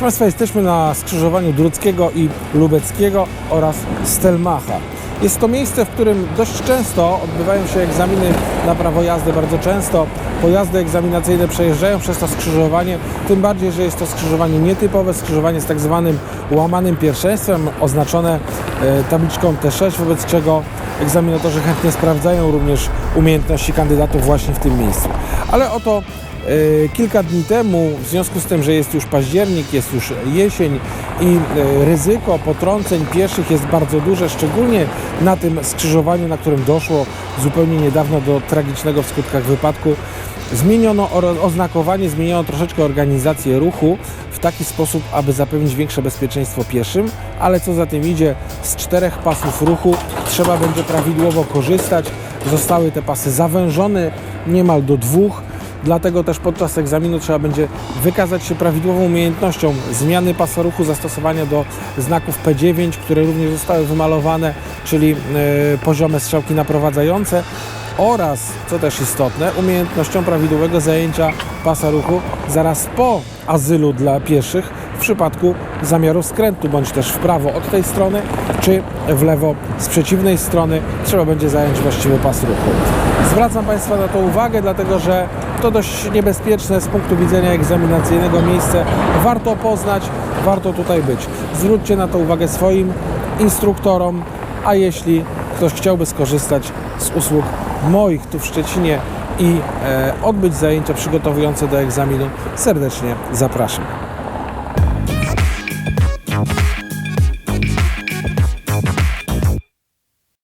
Państwa, jesteśmy na skrzyżowaniu Druckiego i Lubeckiego oraz Stelmacha. Jest to miejsce, w którym dość często odbywają się egzaminy na prawo jazdy, bardzo często pojazdy egzaminacyjne przejeżdżają przez to skrzyżowanie, tym bardziej, że jest to skrzyżowanie nietypowe, skrzyżowanie z tak zwanym łamanym pierwszeństwem, oznaczone e, tabliczką T6, wobec czego egzaminatorzy chętnie sprawdzają również umiejętności kandydatów właśnie w tym miejscu. Ale oto Kilka dni temu, w związku z tym, że jest już październik, jest już jesień i e, ryzyko potrąceń pieszych jest bardzo duże, szczególnie na tym skrzyżowaniu, na którym doszło zupełnie niedawno do tragicznego w skutkach wypadku. Zmieniono oznakowanie, zmieniono troszeczkę organizację ruchu w taki sposób, aby zapewnić większe bezpieczeństwo pieszym, ale co za tym idzie, z czterech pasów ruchu trzeba będzie prawidłowo korzystać. Zostały te pasy zawężone niemal do dwóch. Dlatego też podczas egzaminu trzeba będzie wykazać się prawidłową umiejętnością zmiany pasa ruchu, zastosowania do znaków P9, które również zostały wymalowane, czyli e, poziome strzałki naprowadzające oraz, co też istotne, umiejętnością prawidłowego zajęcia pasa ruchu zaraz po azylu dla pieszych w przypadku zamiaru skrętu, bądź też w prawo od tej strony, czy w lewo z przeciwnej strony trzeba będzie zająć właściwy pas ruchu. Zwracam Państwa na to uwagę, dlatego że to dość niebezpieczne z punktu widzenia egzaminacyjnego miejsce. Warto poznać, warto tutaj być. Zwróćcie na to uwagę swoim instruktorom, a jeśli ktoś chciałby skorzystać z usług moich tu w Szczecinie i e, odbyć zajęcia przygotowujące do egzaminu, serdecznie zapraszam.